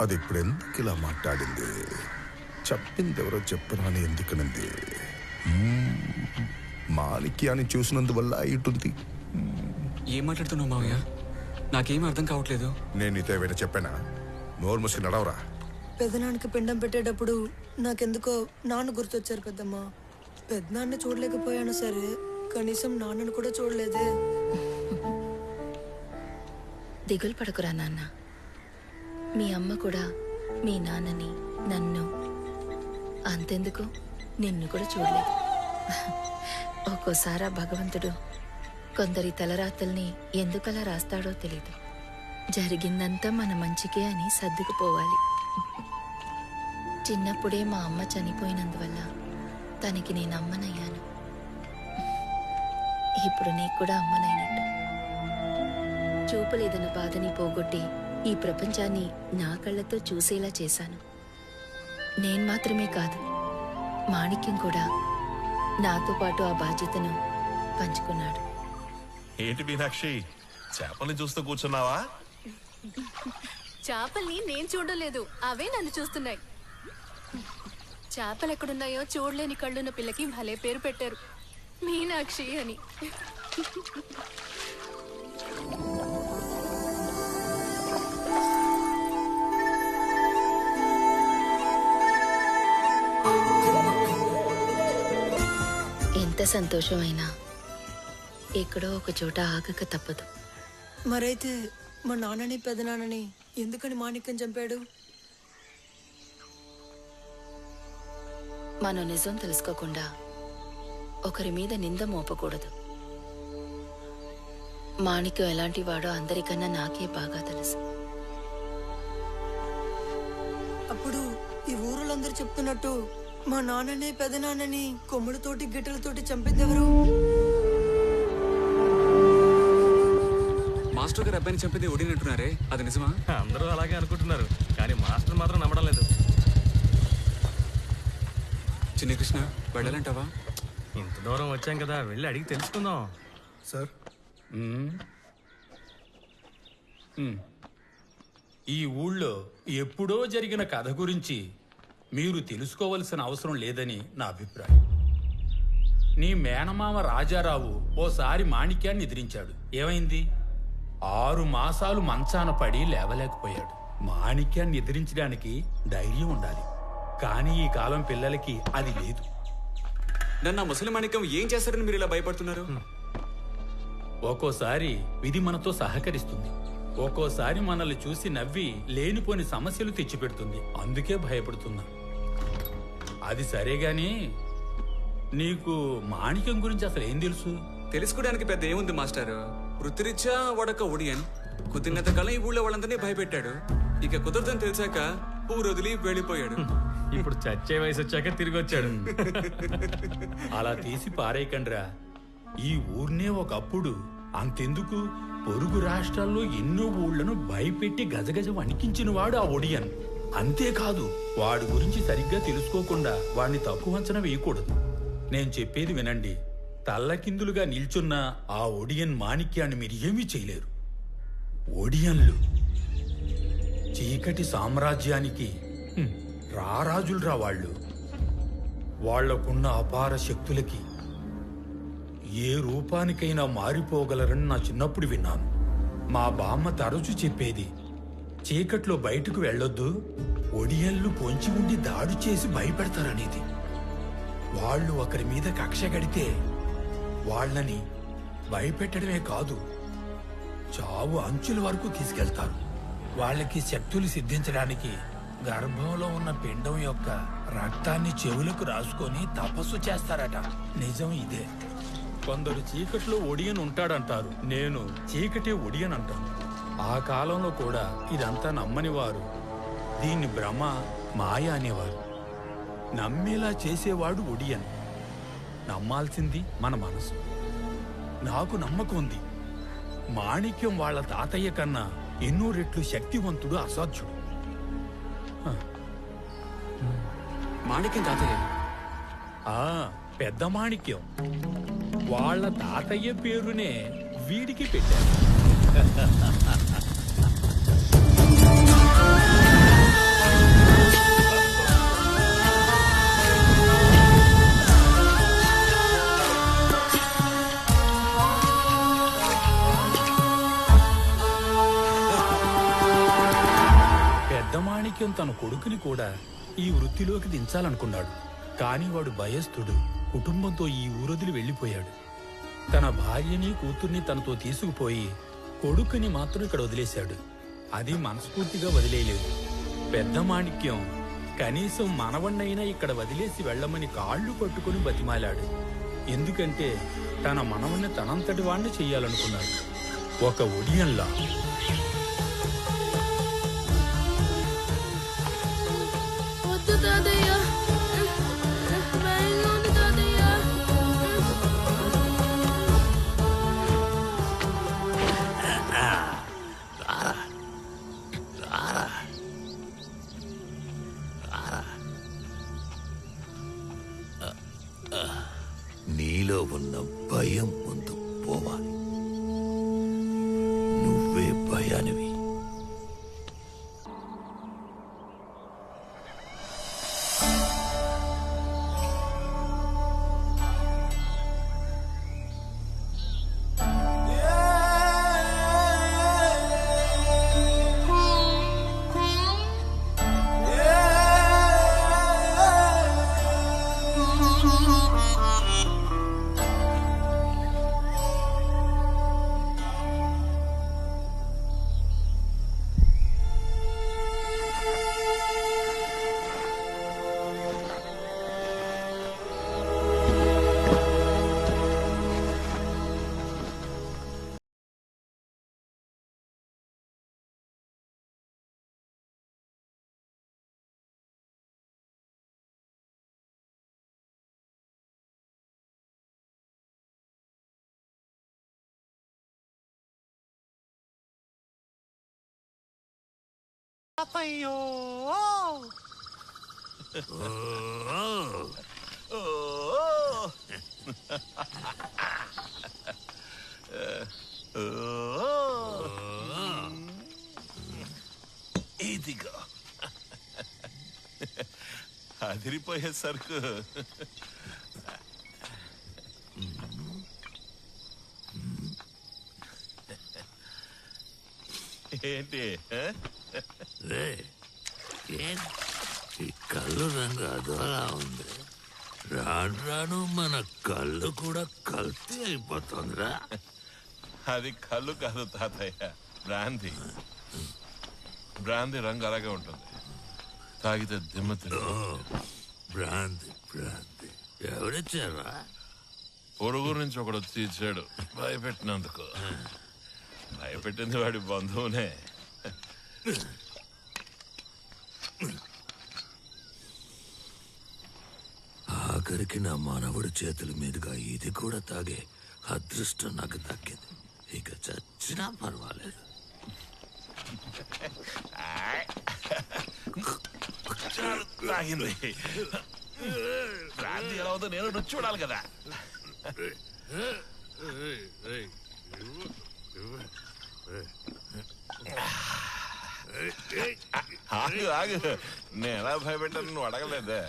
అది ఇప్పుడు ఎందుకు ఇలా మాట్లాడింది? చెప్పింది ఎవరో చెప్పరా అని ఎందుకనింది. మాలికి అని చూసినందువల్ల ఇటుంది ఏం మాట్లాడుతున్నావు మావయ్య? నాకేం అర్థం కావట్లేదు. నేను నీతో ఏమైనా చెప్పానా? నోరు మూసి నడవరా? పెదనాన్నకి పిండం పెట్టేటప్పుడు నాకెందుకో నాన్న గుర్తొచ్చారు పెద్దమ్మ. పెద్దనాన్న చూడలేకపోయాను సరే కనీసం నాన్నను కూడా చూడలేదే. దిగులు పడకురా నాన్న. మీ అమ్మ కూడా మీ నాన్నని నన్ను. అంతెందుకు? నిన్ను కూడా చూడలేదు. ఒక్కోసారి భగవంతుడు కొందరి తలరాతల్ని ఎందుకలా రాస్తాడో తెలీదు. జరిగిందంతా మన మంచికే అని సర్దుకుపోవాలి. చిన్నప్పుడే మా అమ్మ చనిపోయినందువల్ల తనకి నేను అమ్మనయ్యాను. ఇప్పుడు నీకు కూడా అమ్మనైనట్టు. చూపలేదన్న బాధని పోగొట్టి ఈ ప్రపంచాన్ని నా కళ్ళతో చూసేలా చేశాను. నేను మాత్రమే కాదు మాణిక్యం కూడా నాతో పాటు ఆ బాధ్యతను పంచుకున్నాడు. ఏంటి మీనాక్షి చేపల్ని చూస్తూ కూర్చున్నావా? చేపల్ని నేను చూడలేదు అవే నన్ను చూస్తున్నాయి. చేపలు ఎక్కడున్నాయో చూడలేని కళ్ళున్న పిల్లకి భలే పేరు పెట్టారు మీనాక్షి అని. ఎంత సంతోషమైనా ఎక్కడో ఒక చోట ఆగక తప్పదు. మరైతే మా నాన్నని పెదనాన్నని ఎందుకని మాణిక్యం చంపాడు? మనం నిజం తెలుసుకోకుండా ఒకరి మీద నింద మోపకూడదు. మాణిక్యం ఎలాంటి వాడో అందరికన్నా నాకే బాగా తెలుసు. అప్పుడు ఈ ఊరులందరూ చెప్తున్నట్టు మా నాన్నని పెదనాన్నని కొమ్ములతోటి గిట్టెలతోటి చంపిందెవరు? మాస్టర్ గారు అబ్బాయిని చంపింది ఒడినట్టున్నారే అది నిజమా? అందరూ అలాగే అనుకుంటున్నారు కానీ మాస్టర్ మాత్రం నమ్మడం లేదు. చిన్న కృష్ణ వెళ్ళాలంటావా? ఇంత దూరం వచ్చాం కదా వెళ్ళి అడిగి తెలుసుకుందాం. సార్. ఈ ఊళ్ళో ఎప్పుడో జరిగిన కథ గురించి మీరు తెలుసుకోవలసిన అవసరం లేదని నా అభిప్రాయం. నీ మేనమామ రాజారావు ఓసారి మాణిక్యాన్ని ఎదిరించాడు. ఏమైంది? ఆరు మాసాలు మంచాన పడి లేవలేకపోయాడు. మాణిక్యాన్ని ఎదిరించడానికి ధైర్యం ఉండాలి. కానీ ఈ కాలం పిల్లలకి అది లేదు. నన్ను ఆ ముసలి మాణిక్యం ఏం చేస్తారని మీరు ఇలా భయపడుతున్నారు? ఒక్కోసారి విధి మనతో సహకరిస్తుంది. ఒక్కోసారి మనల్ని చూసి నవ్వి లేనిపోని సమస్యలు తెచ్చిపెడుతుంది. అందుకే భయపడుతున్నా. అది సరే గాని నీకు మాణిక్యం గురించి అసలు ఏం తెలుసు? తెలుసుకోవడానికి పెద్ద ఏముంది మాస్టర్? వృత్తిరీత్యా వాడొక ఒడియన్. కుదిరినంత కాలం ఈ ఊళ్ళో వాళ్ళందరినీ భయపెట్టాడు. ఇక కుదరదని తెలిసాక ఊరు వదిలి వెళ్ళిపోయాడు. ఇప్పుడు చచ్చే వయసు వచ్చాక తిరిగి వచ్చాడు అలా తీసి పారేయకండ్రా. ఈ ఊర్నే ఒకప్పుడు అంతెందుకు? పొరుగు రాష్ట్రాల్లో ఎన్నో ఊళ్ళను భయపెట్టి గజగజ వణికించిన వాడు ఆ ఒడియన్. అంతేకాదు వాడి గురించి సరిగ్గా తెలుసుకోకుండా వాడిని తక్కువ అంచనా వేయకూడదు. నేను చెప్పేది వినండి తల్లకిందులుగా నిల్చున్న ఆ ఒడియన్ మాణిక్యాన్ని మీరు ఏమీ చేయలేరు. ఒడియన్లు. చీకటి సామ్రాజ్యానికి హ్మ్, రారాజులరా వాళ్ళు. వాళ్ళకున్న అపార శక్తులకి ఏ రూపానికైనా మారిపోగలరని నా చిన్నప్పుడు విన్నాను. మా బామ్మ తరచు చెప్పేది చీకట్లో బయటకు వెళ్ళొద్దు. ఒడియన్లు పొంచి ఉండి దాడు చేసి భయపెడతారనేది. వాళ్ళు ఒకరి మీద కక్ష గడితే వాళ్ళని భయపెట్టడమే కాదు చావు అంచుల వరకు తీసుకెళ్తారు. వాళ్ళకి శక్తులు సిద్ధించడానికి గర్భంలో ఉన్న పిండం యొక్క రక్తాన్ని చెవులకు రాసుకొని తపస్సు చేస్తారట. నిజం ఇదే. కొందరు చీకట్లో ఒడియన్ ఉంటాడంటారు నేను చీకటే ఒడియన్ అంటాను ఆ కాలంలో కూడా ఇదంతా నమ్మని వారు దీన్ని భ్రమ మాయ అనేవారు. నమ్మేలా చేసేవాడు ఒడియన్. నమ్మాల్సింది మన మనసు. నాకు నమ్మకం ఉంది. మాణిక్యం వాళ్ళ తాతయ్య కన్నా ఎన్నో రెట్లు శక్తివంతుడు అసాధ్యుడు. మాణిక్యం తాతయ్య? ఆ పెద్ద మాణిక్యం. వాళ్ళ తాతయ్య పేరునే వీడికి పెట్టారు. మాణిక్యం తన కొడుకుని కూడా ఈ వృత్తిలోకి దించాలనుకున్నాడు. కాని వాడు భయస్థుడు. కుటుంబంతో ఈ ఊరొదిలి వెళ్ళిపోయాడు. తన భార్యని కూతుర్ని తనతో తీసుకుపోయి కొడుకుని మాత్రం ఇక్కడ వదిలేశాడు. అది మనస్ఫూర్తిగా వదిలేయలేదు. పెద్ద మాణిక్యం. కనీసం మనవణ్ణైనా ఇక్కడ వదిలేసి వెళ్ళమని కాళ్ళు పట్టుకుని బతిమాలాడు. ఎందుకంటే తన మనవణ్ణి తనంతటి వాణ్ణి చెయ్యాలనుకున్నాడు. ఒక ఒడియన్లా. ఇదిగో. అదిరిపోయే సరుకు. ఏంటి ఆ? రే ఏం? ఈ కళ్ళు రంగు అదోలా ఉంది. రాను రాను మన కళ్ళు కూడా కల్తీ అయిపోతుందిరా. అది కళ్ళు కాదు తాతయ్య బ్రాంతి. బ్రాంతి రంగు అలాగే ఉంటుంది. తాగితే దిమ్మ భ్రాంతి భ్రాంతి ఎవరిచ్చారా? పొరుగురు నుంచి ఒకడు వచ్చి ఇచ్చాడు. భయపెట్టినందుకు. భయపెట్టింది వాడి బంధువునే. ఆఖరికి నా మానవుడి చేతుల మీదుగా ఇది కూడా తాగే అదృష్టం నాకు దక్కింది. ఇక చచ్చినా పర్వాలేదు. చాలు, తాగింది ఎలా అవుతుందో నేను రుచి చూడాలి కదా. ఆగు ఆగు. నేను ఎలా భయపెట్టాను నువ్వు అడగలేదే.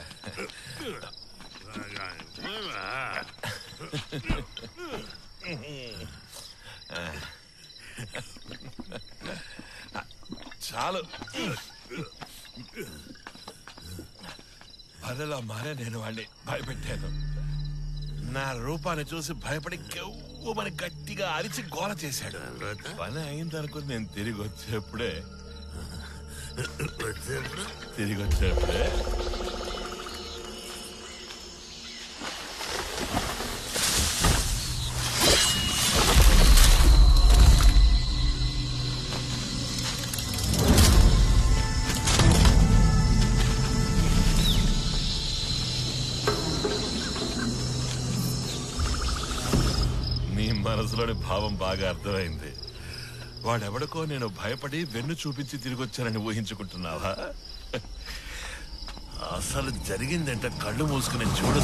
చాలు. అదలా మారే నేను వాడిని భయపెట్టాను. నా రూపాన్ని చూసి భయపడి కెవ్వమని గట్టిగా అరిచి గోల చేశాడు. పని అయిందనుకుని నేను తిరిగి వచ్చేప్పుడే తిరిగి వచ్చేప్పుడే మనసులోని భావం బాగా అర్థమైంది. వాడెవడికో నేను భయపడి వెన్ను చూపించి తిరిగి వచ్చానని ఊహించుకుంటున్నావా? అసలు జరిగిందంటే కళ్ళు మూసుకుని చూడు